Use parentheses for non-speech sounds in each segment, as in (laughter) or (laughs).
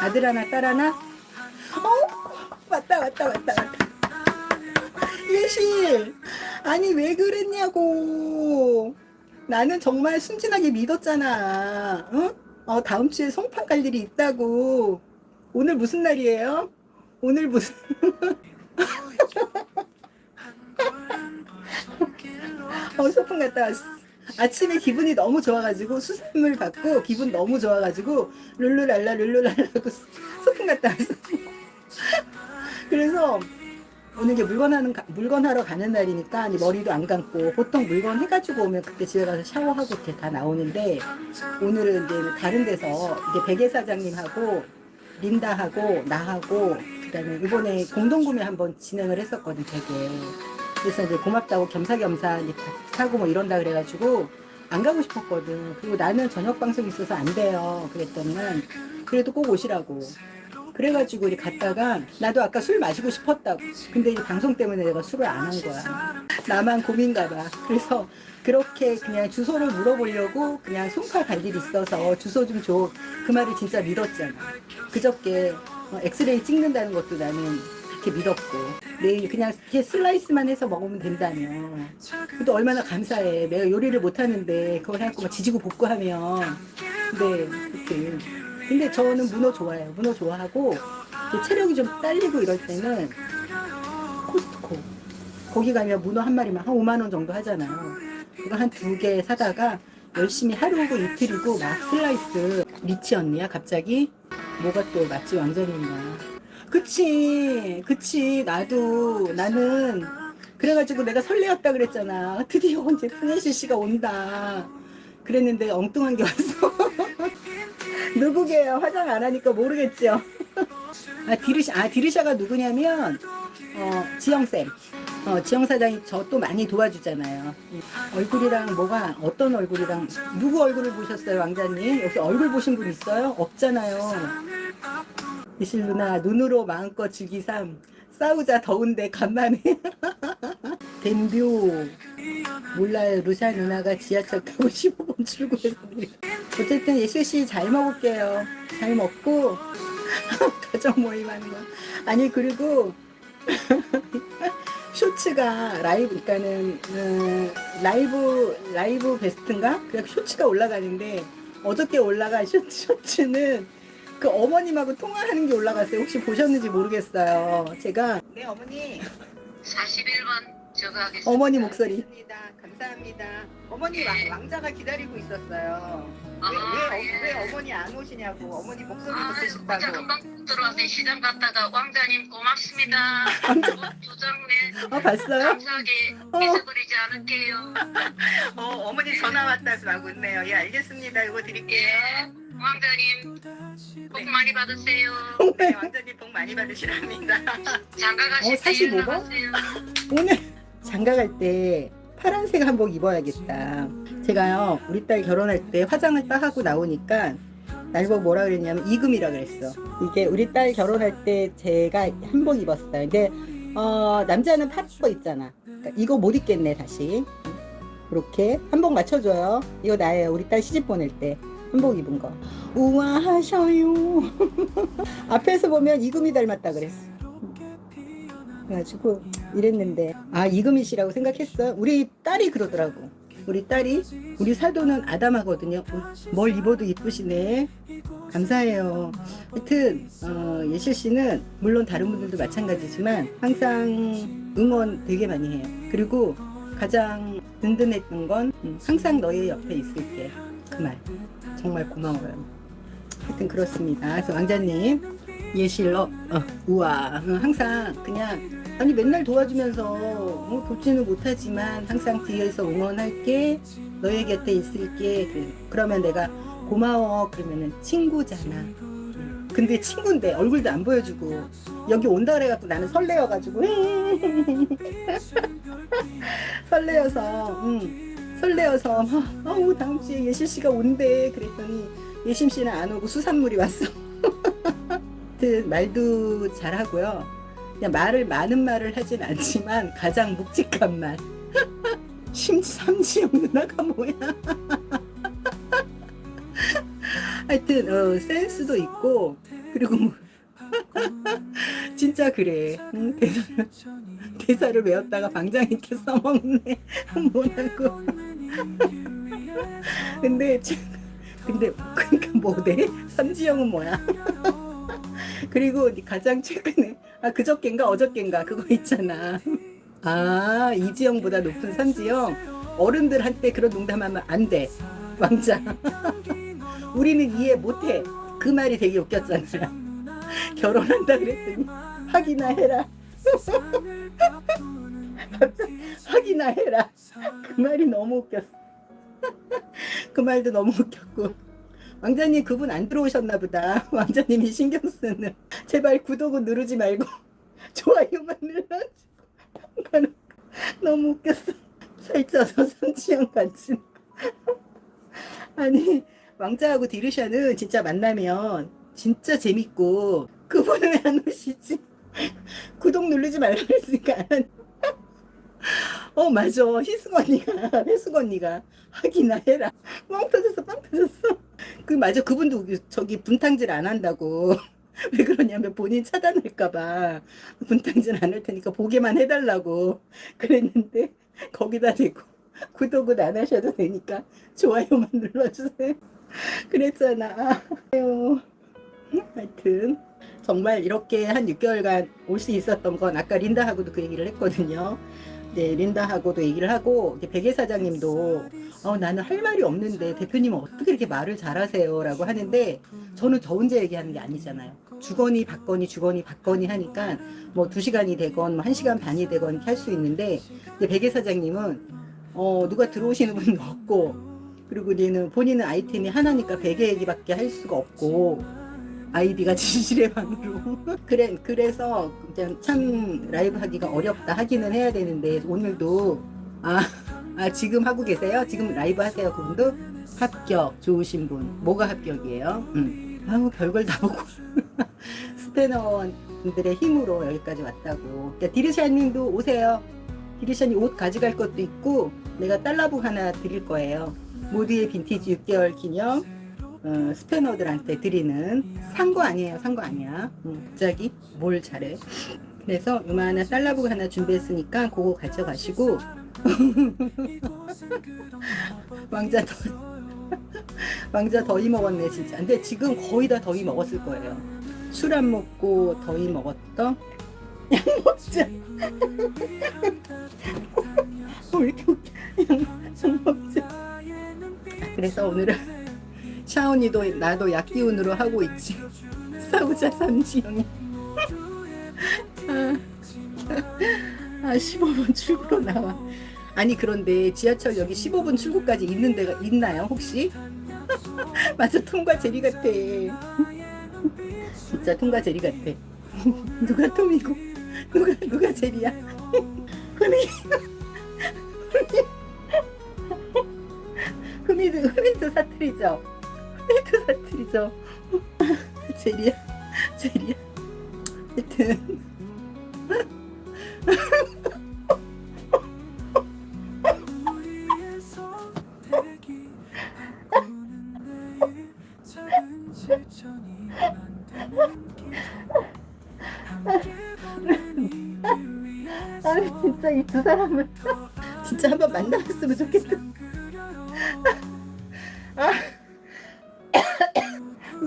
아들 하나 딸 하나? 어? 왔다 왔다 왔다 왔다 예실 아니 왜 그랬냐고 나는 정말 순진하게 믿었잖아 응? 어, 다음 주에 송판 갈 일이 있다고 오늘 무슨 날이에요? 오늘 무슨 (laughs) 어, 소풍 갔다 왔어. 아침에 기분이 너무 좋아가지고 수산물 받고 기분 너무 좋아가지고 룰루랄라 룰루랄라 하고 소풍 갔다 왔어. (laughs) 그래서 오늘 이제 물건 하는 가- 물건 하러 가는 날이니까 이 머리도 안 감고 보통 물건 해가지고 오면 그때 집에 가서 샤워하고 이렇게 다 나오는데 오늘은 이제 다른 데서 이제 베개 사장님하고 린다하고 나하고 그다음에 이번에 공동 구매 한번 진행을 했었거든 되게 그래서 이제 고맙다고 겸사겸사 이제 밥 사고 뭐 이런다 그래가지고 안 가고 싶었거든. 그리고 나는 저녁 방송 있어서 안 돼요. 그랬더니는 그래도 꼭 오시라고. 그래가지고 이제 갔다가 나도 아까 술 마시고 싶었다고. 근데 이 방송 때문에 내가 술을 안 한 거야. 나만 고민가 봐. 그래서 그렇게 그냥 주소를 물어보려고 그냥 송파 갈 일이 있어서 주소 좀 줘. 그 말을 진짜 믿었잖아. 그저께 어, 엑스레이 찍는다는 것도 나는 그렇게 믿었고. 내일 그냥 이렇게 슬라이스만 해서 먹으면 된다며. 그것도 얼마나 감사해. 내가 요리를 못하는데 그걸 해갖고 막 지지고 볶고 하면. 네 그때 근데 저는 문어 좋아해요. 문어 좋아하고 체력이 좀 딸리고 이럴 때는 코스트코. 거기 가면 문어 한 마리만 한 5만 원 정도 하잖아요. 그거 한 두 개 사다가 열심히 하루고 이틀이고 막 슬라이스. 리치 언니야 갑자기? 뭐가 또 맛집 왕전인가 그치 그치 나도 나는 그래가지고 내가 설레었다 그랬잖아 드디어 언제 푸니시 씨가 온다 그랬는데 엉뚱한 게 왔어 (laughs) 누구게요 화장 안 하니까 모르겠죠 (laughs) 아 디르샤 아 디르샤가 누구냐면 어 지영쌤 어, 지영 사장이 저 또 많이 도와주잖아요. 음, 얼굴이랑 뭐가 어떤 얼굴이랑 누구 얼굴을 보셨어요, 왕자님? 여기서 얼굴 보신 분 있어요? 없잖아요. 이실 누나. 눈으로 마음껏 즐기삼. 싸우자 더운데 간만에. (laughs) 댐뷰. 몰라요. 루샤 누나가 지하철 타고 15분 출구에서 내려. 어쨌든 예슬 씨 잘 먹을게요. 잘 먹고 (laughs) 가정 모임하는 거. 아니 그리고 (laughs) 쇼츠가 라이브 그러니까는 음, 라이브 라이브 베스트인가? 그냥 쇼츠가 올라가는데 어저께 올라간 쇼, 쇼츠는 그 어머님하고 통화하는 게 올라갔어요. 혹시 보셨는지 모르겠어요. 제가 네 어머니 41번 저거 하겠습니다. 어머니 목소리. 감사합니다. 어머니 네. 왕, 왕자가 기다리고 있었어요. 왜, 아, 왜, 예. 어, 왜 어머니 안 오시냐고 어머니 목소리 아, 듣고 혼자 싶다고. 금방 들어왔는데 시장 갔다가 왕자님 고맙습니다. 두장네 어 봤어요? 감사하게 어. 잊어버리지 않을게요. (laughs) 어 어머니 전화 왔다고 있네요. 예 알겠습니다. 이거 드릴게요. 예, 왕자님 복 많이 받으세요. 네, 왕자님 복 많이 받으시랍니다. 장가 가실 어, 때 45번? 연락하세요. 오늘 장가 갈 때 파란색 한복 입어야겠다. 제가요, 우리 딸 결혼할 때 화장을 딱 하고 나오니까 날보고 뭐라 그랬냐면 이금이라 그랬어. 이게 우리 딸 결혼할 때 제가 한복 입었어요. 근데 어, 남자는 파란거 있잖아. 그러니까 이거 못 입겠네 다시. 이렇게 한복 맞춰줘요. 이거 나예요. 우리 딸 시집 보낼 때 한복 입은 거. 우아하셔요. (laughs) 앞에서 보면 이금이 닮았다 그랬어. 그래가지고 이랬는데 아 이금희 씨라고 생각했어요. 우리 딸이 그러더라고. 우리 딸이 우리 사도는 아담하거든요. 어, 뭘 입어도 이쁘시네. 감사해요. 하여튼 어, 예실 씨는 물론 다른 분들도 마찬가지지만 항상 응원 되게 많이 해요. 그리고 가장 든든했던 건 음, 항상 너의 옆에 있을게 그 말 정말 고마워요. 하여튼 그렇습니다. 그래서 왕자님 예실러 어, 우와. 어, 항상 그냥 아니 맨날 도와주면서 어, 돕지는 못하지만 항상 뒤에서 응원할게 너의 곁에 있을게. 그- 그러면 내가 고마워. 그러면은 친구잖아. 음, 근데 친구인데 얼굴도 안 보여주고 여기 온다 그래갖고 나는 설레어가지고. (laughs) 설레어서 음, 설레어서 막, 어우 다음 주에 예실 씨가 온대 그랬더니 예심 씨는 안 오고 수산물이 왔어 (laughs) 말도 잘하고요. 그냥 말을 많은 말을 하진 않지만 가장 묵직한 말. (laughs) 심지 삼지영 누나가 뭐야? (laughs) 하여튼 어, 센스도 있고 그리고 뭐 진짜 그래. 응, 대사를, 대사를 외웠다가 방장 있게 써먹네. 뭐라고. 근데 지- 근데 그러니까 뭐래? 삼지영은 뭐야? (laughs) 그리고 가장 최근에 아 그저께인가 어저께인가 그거 있잖아. 아 이지영보다 높은 삼지영 어른들 한테 그런 농담하면 안 돼. 왕자. (laughs) 우리는 이해 못해. 그 말이 되게 웃겼잖아. (laughs) 결혼한다 그랬더니 하기나 해라. 하기 나 해라. 그 말이 너무 웃겼어. (laughs) 그 말도 너무 웃겼고. 왕자님 그분 안 들어오셨나 보다. (laughs) 왕자님이 신경 쓰는. 제발 구독은 누르지 말고 (laughs) 좋아요만 눌러주고. 너무 웃겼어. 살쪄서 손치영 같이. 아니 왕자하고 디르샤는 진짜 만나면 진짜 재밌고 그분은 왜안 오시지? 구독 누르지 말라 그랬으니까 안 한- 어 맞아. 희승 언니가 (laughs) 혜숙 언니가 하기나 해라. 빵 터졌어 빵 터졌어. 그 맞아. 그분도 저기 분탕질 안 한다고. (laughs) 왜 그러냐면 본인 차단할까봐 분탕질 안 할 테니까 보게만 해달라고 (laughs) 그랬는데 거기다 대고 구독은 안 하셔도 되니까 좋아요만 눌러주세요. 그랬잖아. 아유. 하여튼 정말 이렇게 한 6개월간 올 수 있었던 건 아까 린다하고도 그 얘기를 했거든요. 네, 린다하고도 얘기를 하고 이제 베개 사장님도 어, 나는 할 말이 없는데 대표님은 어떻게 이렇게 말을 잘하세요라고 하는데 저는 저 혼자 얘기하는 게 아니잖아요. 주거니 받거니 주거니 받거니 하니까 뭐 두 시간이 되건 뭐한 시간 반이 되건 이렇게 할 수 있는데 이제 베개 사장님은 어, 누가 들어오시는 분도 없고 그리고 얘는 본인은 아이템이 하나니까 베개 얘기밖에 할 수가 없고 아이디가 (laughs) 진실의 방으로. 그래 그래서 그냥 참 라이브 하기가 어렵다 하기는 해야 되는데 오늘도 아, 아 지금 하고 계세요? 지금 라이브 하세요 그분도? 합격 좋으신 분. 뭐가 합격이에요? 음. 아우 별걸 다 보고. (laughs) 스패너분들의 힘으로 여기까지 왔다고. 그러니까 디르샤님도 오세요. 디르샤님 옷 가져갈 것도 있고 내가 달러북 하나 드릴 거예요. 모두의 빈티지 6개월 기념 어, 스패너들한테 드리는 산 거 아니에요 산 거 아니야. 음, 갑자기 뭘 잘해? 그래서 요만한 달러북 하나 준비했으니까 그거 가져가시고. (laughs) 왕자 더 (laughs) 왕자 더위 먹었네 진짜. 근데 지금 거의 다 더위 먹었을 거예요. 술 안 먹고 더위 먹었던 약 먹자 (laughs) 왜 이렇게 웃겨? 약, 약 먹자 그래서 오늘은 샤오니도 나도 약 기운으로 하고 있지. 싸우자 삼지영이. 아, 아 15분 출구로 나와. 아니 그런데 지하철 여기 15분 출구까지 있는 데가 있나요 혹시? (laughs) 맞아 통과 제리 같아. 진짜 통과 제리 같아. 누가 톰이고 누가 누가 제리야? 흔히 흔히도 흔히도 사투리죠. 흔히도 사투리죠. (laughs) 제리야 제리야. 하여튼 (laughs) 아 진짜 이 두 사람을 (laughs) 진짜 한번 만나봤으면 좋겠다. 아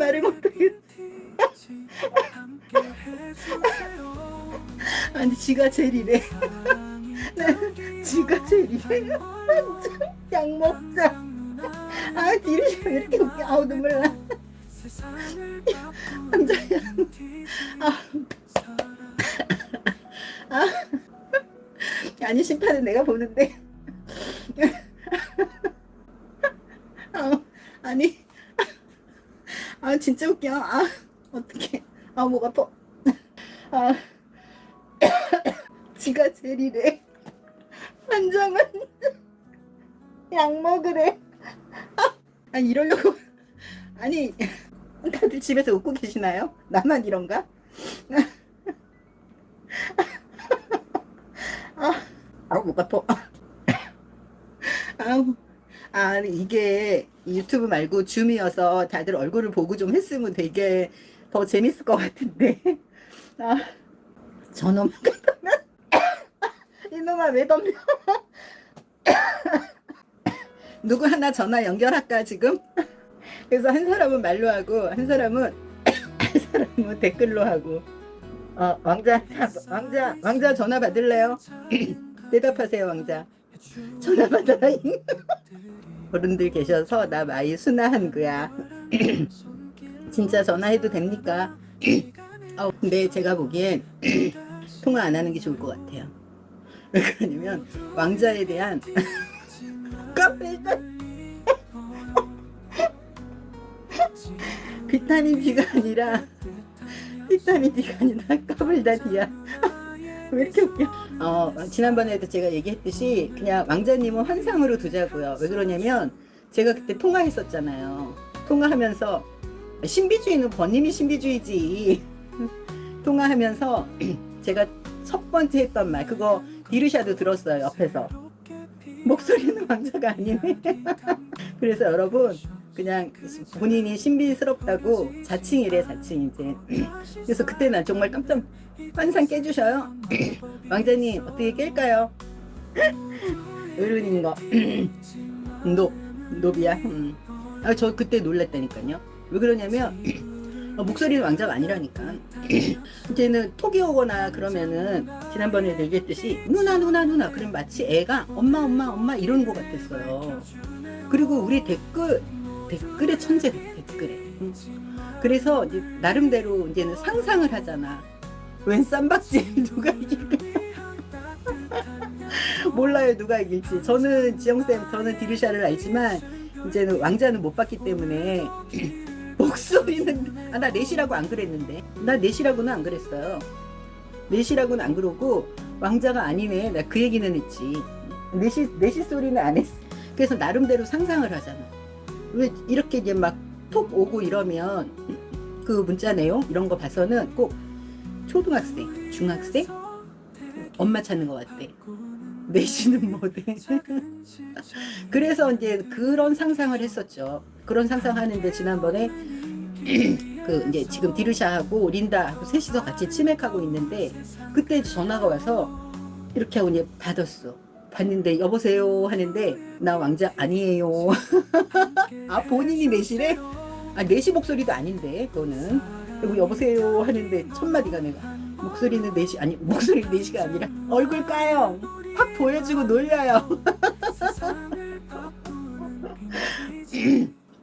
말을 못하겠. (laughs) 아니 지가 제일 이래. 네, 지가 제일 이래. (laughs) 약 먹자. 아 뒤를 왜 이렇게 웃겨. 아우 눈물 나. 남자야. (laughs) 아. 아. 아니 심판은 내가 보는데. 아, 아니. 아 진짜 웃겨. 아 (laughs) 어떡해. 아 목 아파. 아 (coughs) 지가 제일이래. 한정은 (laughs) 약 먹으래. (laughs) 아, 이러려고 아니 다들 집에서 웃고 계시나요? 나만 이런가? 아, 아우 목 아파. (coughs) 아우 아 이게 이 유튜브 말고 줌이어서 다들 얼굴을 보고 좀 했으면 되게 더 재밌을 것 같은데. (laughs) 아, 저놈 (laughs) 이놈아 왜 덤벼? (laughs) 누구 하나 전화 연결할까 지금? 그래서 한 사람은 말로 하고 한 사람은 한 사람은 댓글로 하고. 어 왕자 왕자 왕자 전화 받을래요? (clears throat) 대답하세요 왕자. 전화 받아라. 어른들 계셔서 나 많이 순화한 거야. (clears throat) 진짜 전화해도 됩니까? (clears throat) 어, 근데 제가 보기엔 (clears throat) 통화 안 하는 게 좋을 것 같아요. (laughs) 왜 그러냐면 왕자에 대한 (laughs) (laughs) 비타민 D가 아니라 비타민 D가 아니라 까불다 디야. 왜 이렇게 웃겨? 어, 지난번에도 제가 얘기했듯이 그냥 왕자님은 환상으로 두자고요. 왜 그러냐면 제가 그때 통화했었잖아요. 통화하면서 신비주의는 번님이 신비주의지. (laughs) 통화하면서 (clears throat) 제가 첫 번째 했던 말 그거 디르샤도 들었어요 옆에서 목소리는 왕자가 아니네. (laughs) 그래서 여러분 그냥 본인이 신비스럽다고 자칭이래 자칭 이제. (clears throat) 그래서 그때 난 정말 깜짝 환상 깨주셔요. (clears throat) 왕자님 어떻게 깰까요? (clears throat) 어른인 거. 노 노비야. 음. 아, 저 그때 놀랐다니까요. 왜 그러냐면 어, 목소리는 왕자가 아니라니까. 이제는 톡이 오거나 그러면은 지난번에 얘기했듯이 누나 누나 누나 그럼 마치 애가 엄마 엄마 엄마 이러는 것 같았어요. 그리고 우리 댓글 댓글의 천재 댓글에. 응. 그래서 이제 나름대로 이제는 상상을 하잖아. 웬 쌈박질 (laughs) 누가 이길까? (laughs) 몰라요 누가 이길지. 저는 지영쌤 저는 디르샤를 알지만 이제는 왕자는 못 봤기 때문에 (clears throat) 목소리는 아, 나 넷이라고 안 그랬는데 나 넷이라고는 안 그랬어요. 넷이라고는 안 그러고 왕자가 아니네. 나 그 얘기는 했지. 넷이 넷이 소리는 안 했어. 그래서 나름대로 상상을 하잖아. 왜 이렇게 이제 막 톡 오고 이러면 그 문자 내용 이런 거 봐서는 꼭 초등학생, 중학생 엄마 찾는 것 같대. 내시는 못해. 그래서 이제 그런 상상을 했었죠. 그런 상상하는데 지난번에 (clears throat) 그 이제 지금 디르샤하고 린다하고 셋이서 같이 치맥하고 있는데 그때 전화가 와서 이렇게 하고 이제 받았어. 봤는데 여보세요 하는데 나 왕자 아니에요. (laughs) 아 본인이 내시래? 아 내시 목소리도 아닌데 그거는 그리고 여보세요 하는데 첫 마디가 내가 목소리는 내시 아니 목소리 내시가 아니라 얼굴 까요. 확 보여주고 놀려요. (laughs)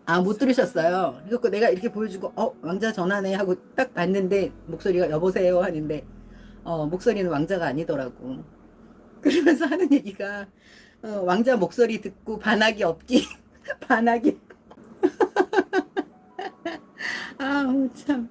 아 못 들으셨어요. 그래서 내가 이렇게 보여주고 어 왕자 전화네 하고 딱 봤는데 목소리가 여보세요 하는데 어 목소리는 왕자가 아니더라고. (laughs) 그러면서 하는 얘기가 어, 왕자 목소리 듣고 반하기 없기 (laughs) 반하기. (laughs) 아우 참.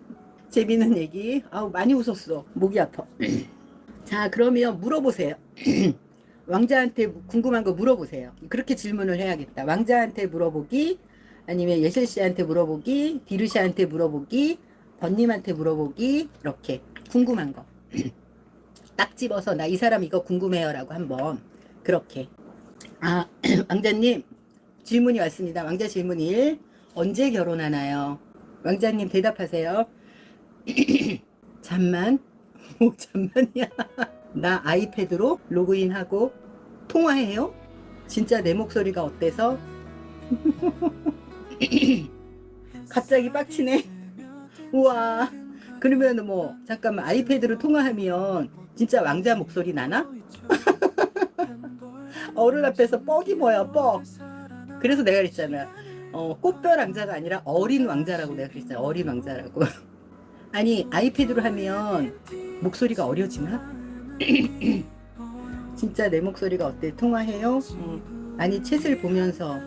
재밌는 얘기. 아우 많이 웃었어. 목이 아파. (clears throat) 자 그러면 물어보세요. (clears throat) 왕자한테 궁금한 거 물어보세요. 그렇게 질문을 해야겠다. 왕자한테 물어보기 아니면 예슬 씨한테 물어보기 디르샤한테 물어보기 번님한테 물어보기 이렇게. 궁금한 거 (clears throat) 딱 집어서 나 이 사람 이거 궁금해요라고 한번 그렇게 아 (clears throat) 왕자님 질문이 왔습니다. 왕자 질문 1 언제 결혼하나요? 왕자님 대답하세요. (clears throat) 잠만 뭐 잠만이야. (laughs) 나 아이패드로 로그인하고 통화해요. 진짜 내 목소리가 어때서? (laughs) 갑자기 빡치네. 우와. 그러면 뭐 잠깐만 아이패드로 통화하면 진짜 왕자 목소리 나나? (laughs) 어른 앞에서 뻑이 뭐야 뻑. 그래서 내가 그랬잖아. 어, 꽃별 왕자가 아니라 어린 왕자라고 내가 그랬잖아. 어린 왕자라고. (laughs) 아니 아이패드로 하면 목소리가 어려지나? (clears throat) 진짜 내 목소리가 어때? 통화해요? 응. 아니 챗을 보면서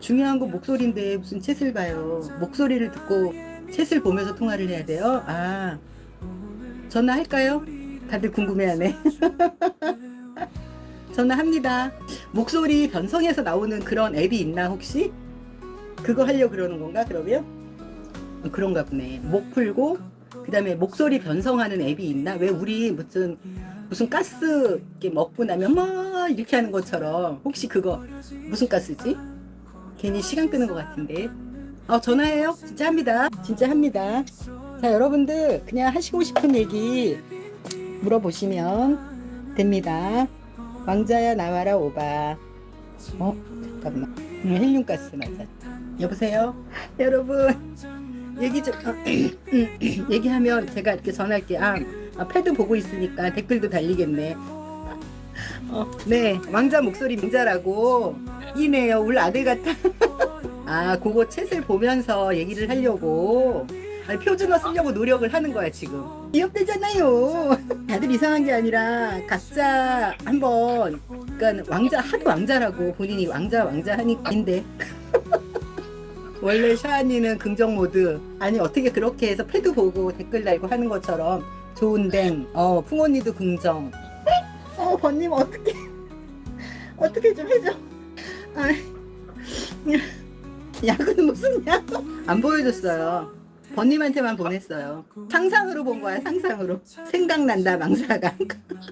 중요한 건 목소리인데 무슨 챗을 봐요. 목소리를 듣고 챗을 보면서 통화를 해야 돼요. 아 전화할까요? 다들 궁금해하네. 전화합니다. 목소리 변성해서 나오는 그런 앱이 있나 혹시? 그거 하려고 그러는 건가 그러면? 어, 그런가 보네. 목 풀고 그다음에 목소리 변성하는 앱이 있나? 왜 우리 무슨 무슨 가스 이렇게 먹고 나면 막 이렇게 하는 것처럼 혹시 그거 무슨 가스지? 괜히 시간 끄는 것 같은데. 어 전화해요. 진짜 합니다. 진짜 합니다. 자, 여러분들 그냥 하시고 싶은 얘기 물어보시면 됩니다. 왕자야 나와라 오바. 어, 잠깐만. 음, 헬륨가스 맞아. 여보세요? 여러분, 얘기 좀, 어, (clears throat) 얘기하면 제가 이렇게 전할게. 아, 아, 패드 보고 있으니까 댓글도 달리겠네. 어, 네, 왕자 목소리 명자라고. 이네요, 우리 아들 같아. (laughs) 아, 그거 챗을 보면서 얘기를 하려고. 아니, 표준어 쓰려고 노력을 하는 거야, 지금. 귀엽대잖아요. 다들 이상한 게 아니라, 각자 한번, 그러니까 왕자, 하도 왕자라고 본인이 왕자, 왕자 하니까인데. (laughs) 원래 샤아니는 긍정 모드. 아니, 어떻게 그렇게 해서 패드 보고 댓글 달고 하는 것처럼, 좋은댕, 어, 풍언니도 긍정. 어, 번님, 어떻게, 어떻게 좀 해줘. 아, 야구는 무슨 야구? 안 보여줬어요. 번님한테만 보냈어요. 상상으로 본 거야, 상상으로. 생각난다, 망사가.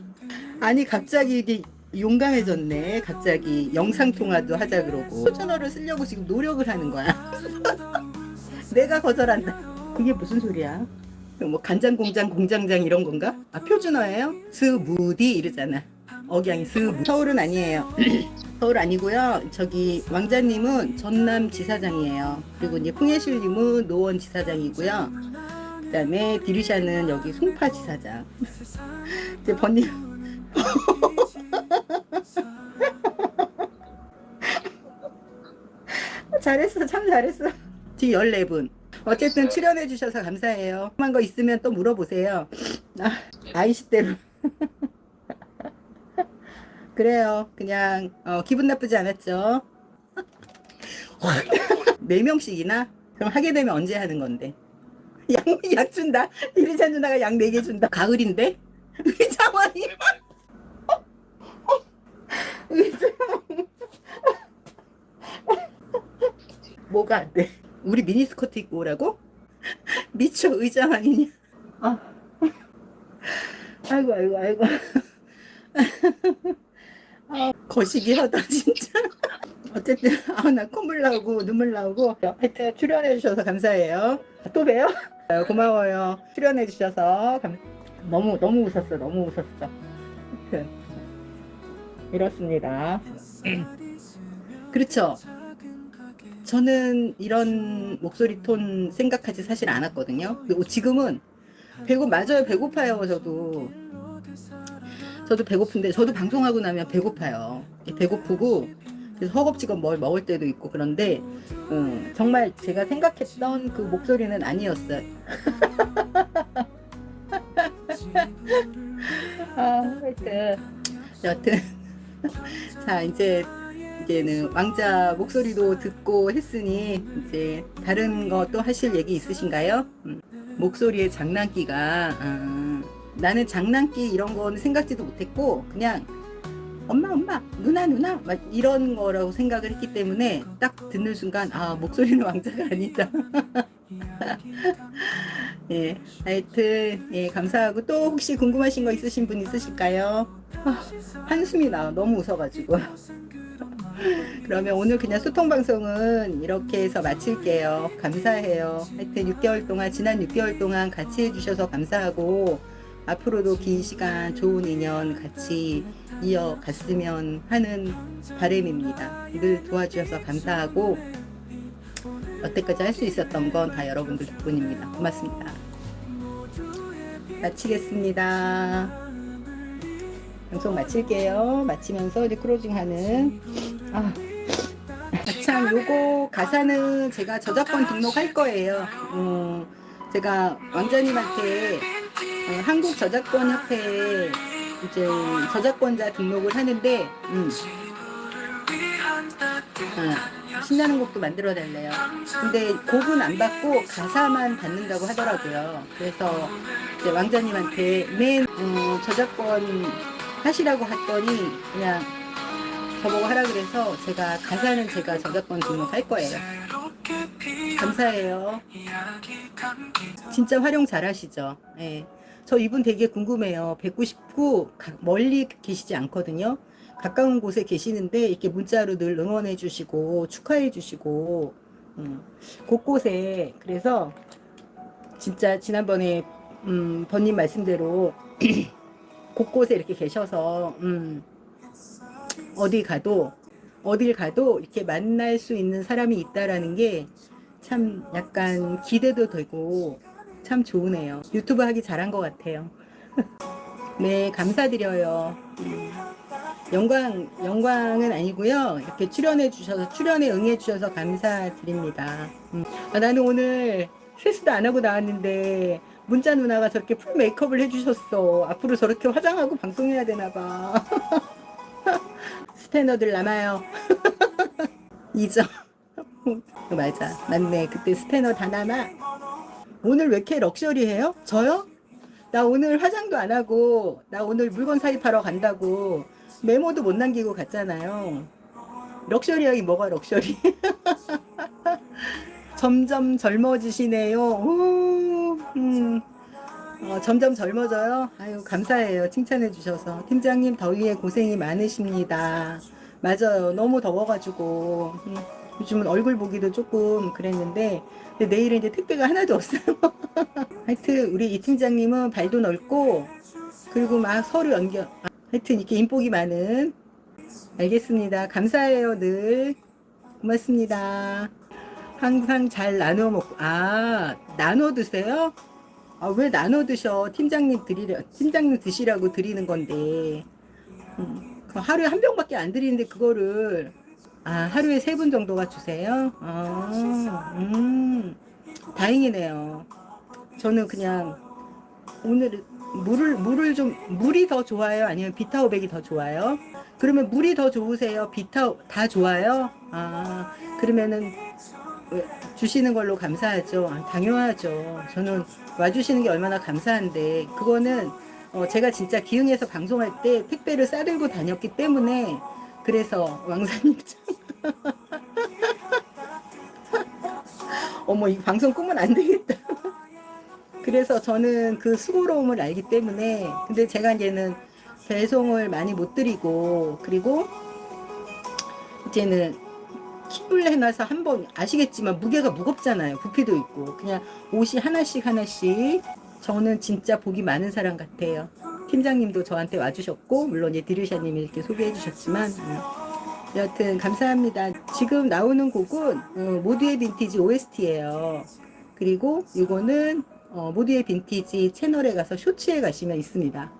(laughs) 아니, 갑자기 이게 용감해졌네. 갑자기 영상통화도 하자 그러고. 표준어를 쓰려고 지금 노력을 하는 거야. (laughs) 내가 거절한다. 그게 무슨 소리야? 뭐 간장 공장 공장장 이런 건가? 아 표준어예요? 스무디 이러잖아. 억양이 스무. 서울은 아니에요. (clears throat) 서울 아니고요. 저기 왕자님은 전남 지사장이에요. 그리고 이제 풍예실님은 노원 지사장이고요. 그다음에 디리샤는 여기 송파 지사장. (laughs) 이제 번님. (laughs) 잘했어, 참 잘했어. 지금 14분. 어쨌든 출연해 주셔서 감사해요. 궁금한 거 있으면 또 물어보세요. 아, 아이시대로. (laughs) 그래요. 그냥 어, 기분 나쁘지 않았죠? (laughs) 네 명씩이나? 그럼 하게 되면 언제 하는 건데? (laughs) 약, 약 준다. 이리자 누나가 약 네 개 준다. 가을인데? (laughs) 의장원이. 의장. 뭐가 안 돼? 우리 미니스커트 입고 오라고? 미쳐 의장 아니냐? 아. 아이고 아이고 아이고. 아, 거시기 하다 진짜. 어쨌든 아나 콧물 나오고 눈물 나오고 하여튼 출연해 주셔서 감사해요. 또 봬요. 아, 고마워요. 출연해 주셔서 감... 너무 너무 웃었어. 너무 웃었어. 하여튼 이렇습니다. (clears throat) 그렇죠. 저는 이런 목소리 톤 생각하지 사실 않았거든요. 지금은 배고 맞아요. 배고파요. 저도 저도 배고픈데 저도 방송하고 나면 배고파요. 배고프고 그래서 허겁지겁 뭘 먹을 때도 있고 그런데 음, 정말 제가 생각했던 그 목소리는 아니었어요. (laughs) 아, 하여튼 여튼 (laughs) 자 이제 이제는 왕자 목소리도 듣고 했으니 이제 다른 거또 하실 얘기 있으신가요? 음, 목소리의 장난기가 음, 나는 장난기 이런 거는 생각지도 못했고 그냥 엄마 엄마 누나 누나 막 이런 거라고 생각을 했기 때문에 딱 듣는 순간 아 목소리는 (laughs) 왕자가 아니다. (laughs) 예, 하여튼 예 감사하고 또 혹시 궁금하신 거 있으신 분 있으실까요? 아, 한숨이 나 너무 웃어가지고. (laughs) 그러면 오늘 그냥 소통 방송은 이렇게 해서 마칠게요. 감사해요. 하여튼 6개월 동안, 지난 6개월 동안 같이 해주셔서 감사하고, 앞으로도 긴 시간 좋은 인연 같이 이어갔으면 하는 바람입니다. 늘 도와주셔서 감사하고, 여태까지 할 수 있었던 건 다 여러분들 덕분입니다. 고맙습니다. 마치겠습니다. 방송 마칠게요. 마치면서 이제 크로징 하는. 아. 참, 요거 가사는 제가 저작권 등록할 거예요. 음, 제가 왕자님한테 어, 한국 저작권 협회에 이제 저작권자 등록을 하는데, 음. 아, 신나는 곡도 만들어 달래요. 근데 곡은 안 받고 가사만 받는다고 하더라고요. 그래서 이제 왕자님한테 맨 어, 저작권 하시라고 했더니 그냥 저보고 하라 그래서 제가 가사는 제가 저작권 등록할 거예요. 감사해요. 진짜 활용 잘 하시죠. 예. 저 이분 되게 궁금해요. 뵙고 싶고 가- 멀리 계시지 않거든요. 가까운 곳에 계시는데 이렇게 문자로 늘 응원해 주시고 축하해 주시고 음, 곳곳에 그래서 진짜 지난번에 음, 번님 말씀대로 (clears throat) 곳곳에 이렇게 계셔서 음, 어디 가도 어딜 가도 이렇게 만날 수 있는 사람이 있다라는 게 참 약간 기대도 되고 참 좋으네요. 유튜브 하기 잘한 것 같아요. (laughs) 네, 감사드려요. 음, 영광, 영광은 아니고요. 이렇게 출연해 주셔서, 출연에 응해 주셔서 감사드립니다. 음, 아, 나는 오늘 세수도 안 하고 나왔는데, 문자 누나가 저렇게 풀 메이크업을 해주셨어. 앞으로 저렇게 화장하고 방송해야 되나봐. (laughs) 스패너들 남아요. (laughs) 이점. (laughs) 맞아. 맞네. 그때 스패너 다 남아. 오늘 왜 이렇게 럭셔리해요? 저요? 나 오늘 화장도 안 하고, 나 오늘 물건 사입하러 간다고 메모도 못 남기고 갔잖아요. 럭셔리하기 뭐가 럭셔리? (laughs) 점점 젊어지시네요. 오, 음. 어, 점점 젊어져요. 아유, 감사해요. 칭찬해 주셔서. 팀장님, 더위에 고생이 많으십니다. 맞아요. 너무 더워가지고. 음, 요즘은 얼굴 보기도 조금 그랬는데, 근데 내일은 이제 택배가 하나도 없어요. (laughs) 하여튼, 우리 이 팀장님은 발도 넓고, 그리고 막 서로 연결. 아, 하여튼, 이렇게 인복이 많은. 알겠습니다. 감사해요, 늘. 고맙습니다. 항상 잘 나눠 먹고, 아, 나눠 드세요? 아, 왜 나눠 드셔? 팀장님 드리려, 팀장님 드시라고 드리는 건데. 음, 그 하루에 한 병밖에 안 드리는데, 그거를, 아, 하루에 세 분 정도가 주세요? 아, 음, 다행이네요. 저는 그냥, 오늘 물을, 물을 좀, 물이 더 좋아요? 아니면 비타오백이 더 좋아요? 그러면 물이 더 좋으세요? 비타, 다 좋아요? 아, 그러면은, 왜, 주시는 걸로 감사하죠. 아, 당연하죠. 저는 와주시는 게 얼마나 감사한데, 그거는, 어, 제가 진짜 기흥에서 방송할 때 택배를 싸들고 다녔기 때문에, 그래서 왕사님 참. (laughs) 어머, 이 방송 끄면 안 되겠다. 그래서 저는 그 수고로움을 알기 때문에, 근데 제가 이제는 배송을 많이 못 드리고, 그리고 이제는 킥을 해놔서 한번 아시겠지만 무게가 무겁잖아요. 부피도 있고. 그냥 옷이 하나씩 하나씩. 저는 진짜 복이 많은 사람 같아요. 팀장님도 저한테 와주셨고, 물론 이제 디르샤님이 이렇게 소개해 주셨지만, 음. 여튼 감사합니다. 지금 나오는 곡은 어, 모두의 빈티지 OST예요. 그리고 이거는 어, 모두의 빈티지 채널에 가서 쇼츠에 가시면 있습니다.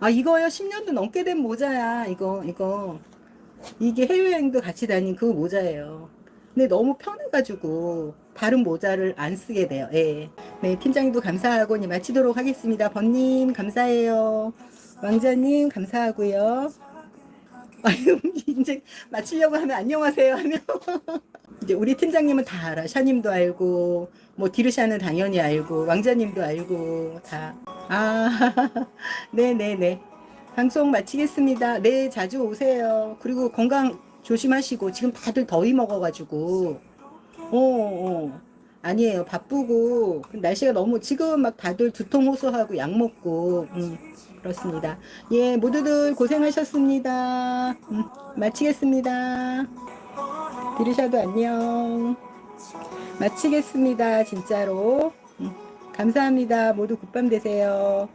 아 이거요 10년도 넘게 된 모자야 이거 이거 이게 해외여행도 같이 다닌 그 모자예요. 근데 너무 편해가지고 다른 모자를 안 쓰게 돼요. 예. 네 팀장님도 감사하고 이제 마치도록 하겠습니다. 번님 감사해요. 왕자님 감사하고요. (laughs) 아유 이제 마치려고 하면 안녕하세요 하면 (laughs) 이제 우리 팀장님은 다 알아. 샤님도 알고 뭐 디르샤는 당연히 알고 왕자님도 알고 다. 아 네 네 네. (laughs) 방송 마치겠습니다. 네, 자주 오세요. 그리고 건강 조심하시고, 지금 다들 더위 먹어가지고, 어, 어. 아니에요. 바쁘고, 날씨가 너무, 지금 막 다들 두통 호소하고 약 먹고, 음, 그렇습니다. 예, 모두들 고생하셨습니다. 음, 마치겠습니다. 들으셔도 안녕. 마치겠습니다. 진짜로. 음, 감사합니다. 모두 굿밤 되세요.